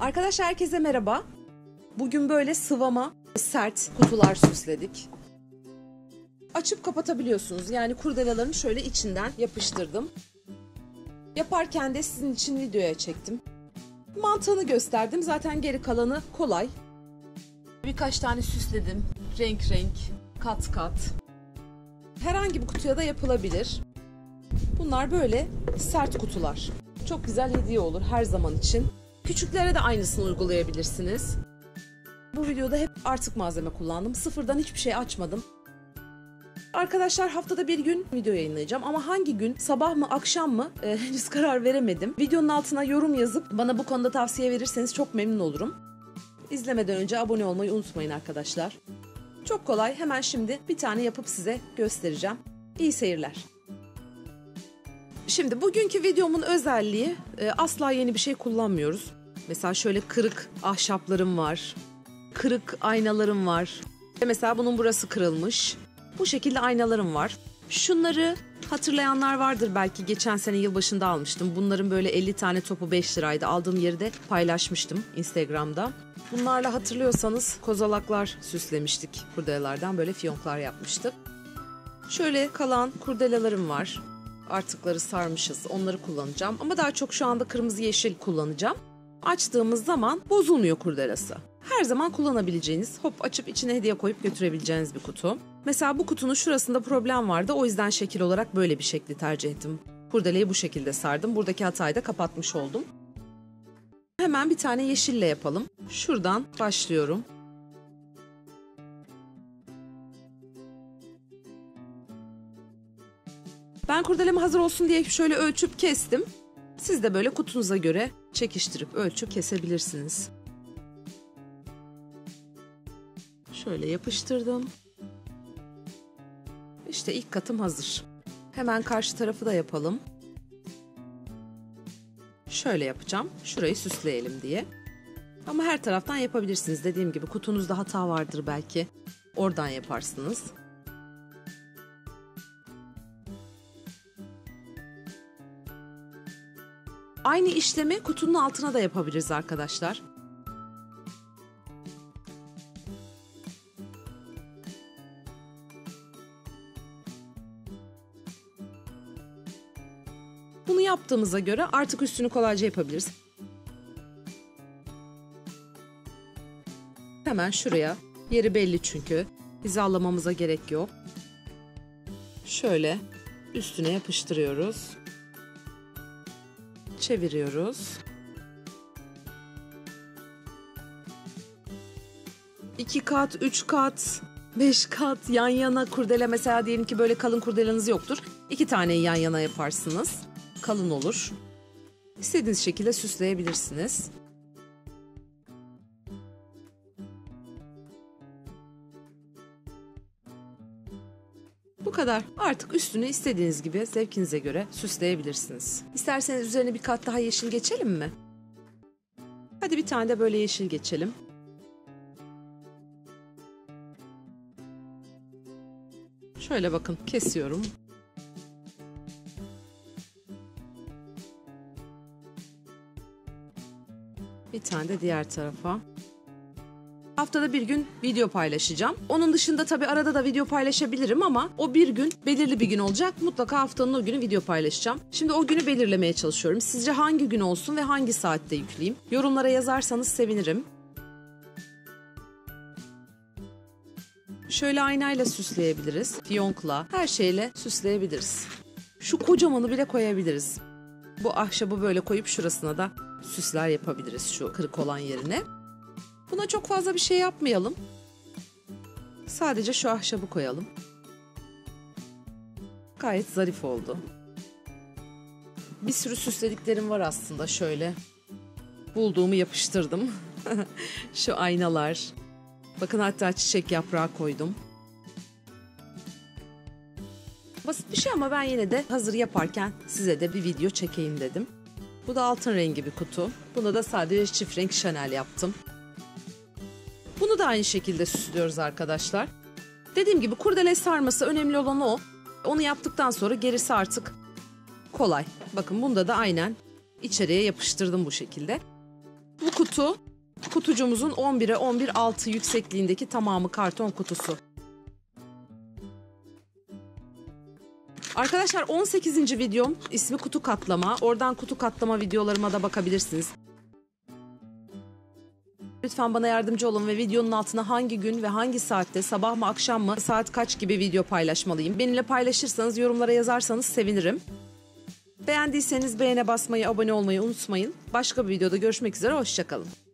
Arkadaşlar herkese merhaba. Bugün böyle sıvama, sert kutular süsledik. Açıp kapatabiliyorsunuz. Yani kurdelaların şöyle içinden yapıştırdım. Yaparken de sizin için videoya çektim. Mantığını gösterdim. Zaten geri kalanı kolay. Birkaç tane süsledim. Renk renk, kat kat. Herhangi bir kutuya da yapılabilir. Bunlar böyle sert kutular. Çok güzel hediye olur her zaman için. Küçüklere de aynısını uygulayabilirsiniz. Bu videoda hep artık malzeme kullandım. Sıfırdan hiçbir şey açmadım. Arkadaşlar haftada bir gün video yayınlayacağım ama hangi gün sabah mı akşam mı e, henüz karar veremedim. Videonun altına yorum yazıp bana bu konuda tavsiye verirseniz çok memnun olurum. İzlemeden önce abone olmayı unutmayın arkadaşlar. Çok kolay hemen şimdi bir tane yapıp size göstereceğim. İyi seyirler. Şimdi bugünkü videomun özelliği e, asla yeni bir şey kullanmıyoruz. Mesela şöyle kırık ahşaplarım var. Kırık aynalarım var. Ve mesela bunun burası kırılmış. Bu şekilde aynalarım var. Şunları hatırlayanlar vardır belki geçen sene yılbaşında almıştım. Bunların böyle 50 tane topu 5 liraydı. Aldığım yeri de paylaşmıştım Instagram'da. Bunlarla hatırlıyorsanız kozalaklar süslemiştik. Kurdelalardan böyle fiyonklar yapmıştık. Şöyle kalan kurdelalarım var. Artıkları sarmışız. Onları kullanacağım. Ama daha çok şu anda kırmızı yeşil kullanacağım. Açtığımız zaman bozulmuyor kurdelası. Her zaman kullanabileceğiniz, hop açıp içine hediye koyup götürebileceğiniz bir kutu. Mesela bu kutunun şurasında problem vardı. O yüzden şekil olarak böyle bir şekli tercih ettim. Kurdeleyi bu şekilde sardım. Buradaki hatayı da kapatmış oldum. Hemen bir tane yeşille yapalım. Şuradan başlıyorum. Ben kurdelemi hazır olsun diye şöyle ölçüp kestim. Siz de böyle kutunuza göre çekiştirip ölçüp kesebilirsiniz. Şöyle yapıştırdım. İşte ilk katım hazır. Hemen karşı tarafı da yapalım. Şöyle yapacağım. Şurayı süsleyelim diye. Ama her taraftan yapabilirsiniz. Dediğim gibi kutunuzda hata vardır belki. Oradan yaparsınız. Aynı işlemi kutunun altına da yapabiliriz arkadaşlar. Bunu yaptığımıza göre artık üstünü kolayca yapabiliriz. Hemen şuraya. Yeri belli çünkü. Hizalamamıza gerek yok. Şöyle üstüne yapıştırıyoruz. Çeviriyoruz. İki kat, üç kat, beş kat yan yana kurdele mesela diyelim ki böyle kalın kurdeleniniz yoktur. İki tane yan yana yaparsınız. Kalın olur. İstediğiniz şekilde süsleyebilirsiniz. Bu kadar. Artık üstünü istediğiniz gibi zevkinize göre süsleyebilirsiniz. İsterseniz üzerine bir kat daha yeşil geçelim mi? Hadi bir tane de böyle yeşil geçelim. Şöyle bakın kesiyorum. Bir tane de diğer tarafa. Haftada bir gün video paylaşacağım. Onun dışında tabii arada da video paylaşabilirim ama o bir gün belirli bir gün olacak. Mutlaka haftanın o günü video paylaşacağım. Şimdi o günü belirlemeye çalışıyorum. Sizce hangi gün olsun ve hangi saatte yükleyeyim? Yorumlara yazarsanız sevinirim. Şöyle aynayla süsleyebiliriz. Fiyonkla, her şeyle süsleyebiliriz. Şu kocamanı bile koyabiliriz. Bu ahşabı böyle koyup şurasına da süsler yapabiliriz şu kırık olan yerine. Buna çok fazla bir şey yapmayalım. Sadece şu ahşabı koyalım. Gayet zarif oldu. Bir sürü süslediklerim var aslında şöyle. Bulduğumu yapıştırdım. şu aynalar. Bakın hatta çiçek yaprağı koydum. Basit bir şey ama ben yine de hazır yaparken size de bir video çekeyim dedim. Bu da altın rengi bir kutu. Buna da sadece çift renk Chanel yaptım. Bunu da aynı şekilde süslüyoruz arkadaşlar. Dediğim gibi kurdele sarması önemli olan o. Onu yaptıktan sonra gerisi artık kolay. Bakın bunda da aynen içeriye yapıştırdım bu şekilde. Bu kutu kutucumuzun 11'e 11 altı yüksekliğindeki tamamı karton kutusu. Arkadaşlar 18. videom ismi kutu katlama. Oradan kutu katlama videolarıma da bakabilirsiniz. Lütfen bana yardımcı olun ve videonun altına hangi gün ve hangi saatte sabah mı akşam mı saat kaç gibi video paylaşmalıyım. Benimle paylaşırsanız yorumlara yazarsanız sevinirim. Beğendiyseniz beğene basmayı abone olmayı unutmayın. Başka bir videoda görüşmek üzere hoşçakalın.